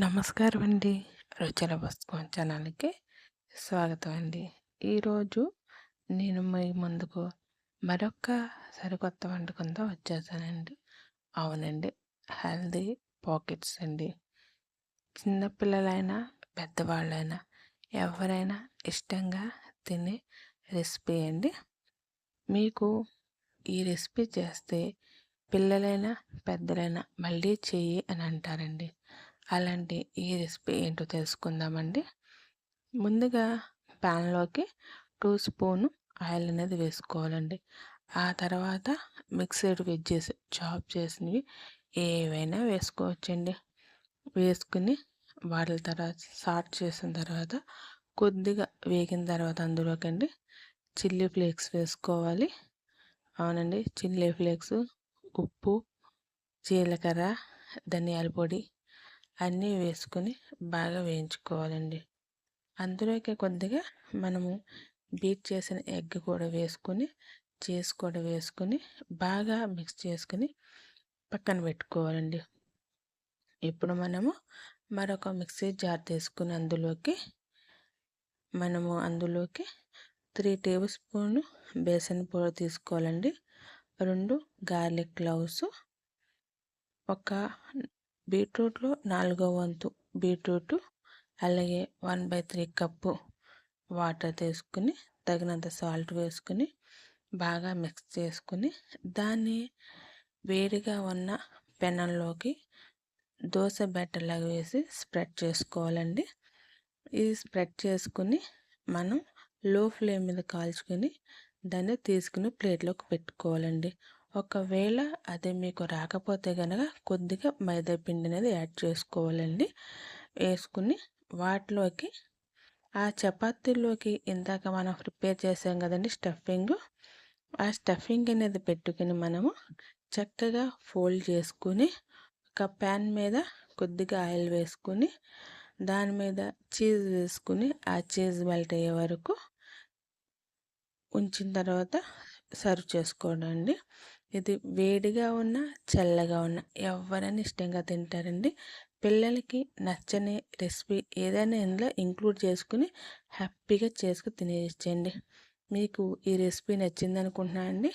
నమస్కారం అండి. రుచుల పుస్తకం ఛానల్కి స్వాగతం అండి. ఈరోజు నేను మీ ముందుకు మరొక సరికొత్త వంటకంతో వచ్చేసానండి. అవునండి. హెల్దీ పాకెట్స్ అండి. చిన్నపిల్లలైనా పెద్దవాళ్ళైనా ఎవరైనా ఇష్టంగా తినే రెసిపీ అండి. మీకు ఈ రెసిపీ చేస్తే పిల్లలైనా పెద్దలైనా మళ్ళీ చెయ్యి అని అంటారండి. అలాంటి ఈ రెసిపీ ఏంటో తెలుసుకుందామండి. ముందుగా ప్యాన్లోకి టూ స్పూన్ ఆయిల్ అనేది వేసుకోవాలండి. ఆ తర్వాత మిక్సెడ్ వెజ్జెస్ చాప్ చేసినవి ఏవైనా వేసుకోవచ్చండి. వేసుకుని వాటి తర్వాత సాట్ చేసిన తర్వాత కొద్దిగా వేగిన తర్వాత అందులోకండి చిల్లీ ఫ్లేక్స్ వేసుకోవాలి. అవునండి చిల్లీ ఫ్లేక్స్ ఉప్పు జీలకర్ర ధనియాల పొడి అన్నీ వేసుకొని బాగా వేయించుకోవాలండి. అందులోకి కొద్దిగా మనము బీట్ చేసిన ఎగ్ కూడా వేసుకొని చీజ్ కూడా వేసుకొని బాగా మిక్స్ చేసుకొని పక్కన పెట్టుకోవాలండి. ఇప్పుడు మనము మరొక మిక్సీ జార్ తీసుకుని అందులోకి మనము అందులోకి త్రీ టేబుల్ స్పూన్ బేసన్ పొడి తీసుకోవాలండి. రెండు గార్లిక్ క్లౌస్ ఒక బీట్రూట్లో నాలుగో వంతు బీట్రూట్ అలాగే one by three cup water తీసుకుని తగినంత సాల్ట్ వేసుకుని బాగా మిక్స్ చేసుకుని దాన్ని వేడిగా ఉన్న పెనంలోకి దోశ బెట్టలాగా వేసి స్ప్రెడ్ చేసుకోవాలండి. ఇది స్ప్రెడ్ చేసుకుని మనం లో ఫ్లేమ్ మీద కాల్చుకొని దాన్ని తీసుకుని ప్లేట్లోకి పెట్టుకోవాలండి. ఒకవేళ అది మీకు రాకపోతే కనుక కొద్దిగా మైదా పిండి అనేది యాడ్ చేసుకోవాలండి. వేసుకుని వాటిలోకి ఆ చపాతీలోకి ఇందాక మనం ప్రిపేర్ చేసాం కదండి స్టఫింగ్ ఆ స్టఫింగ్ అనేది పెట్టుకుని మనము చక్కగా ఫోల్డ్ చేసుకుని ఒక ప్యాన్ మీద కొద్దిగా ఆయిల్ వేసుకుని దాని మీద చీజ్ వేసుకుని ఆ చీజ్ మెల్ట్ అయ్యే వరకు ఉంచిన తర్వాత సర్వ్ చేసుకోవడం ఇది వేడిగా ఉన్న చల్లగా ఉన్న ఎవరైనా ఇష్టంగా తింటారండి. పిల్లలకి నచ్చని రెసిపీ ఏదైనా ఇందులో ఇంక్లూడ్ చేసుకుని హ్యాపీగా చేసుకుని తినేయచ్చండి. మీకు ఈ రెసిపీ నచ్చింది అనుకుంటున్నానండి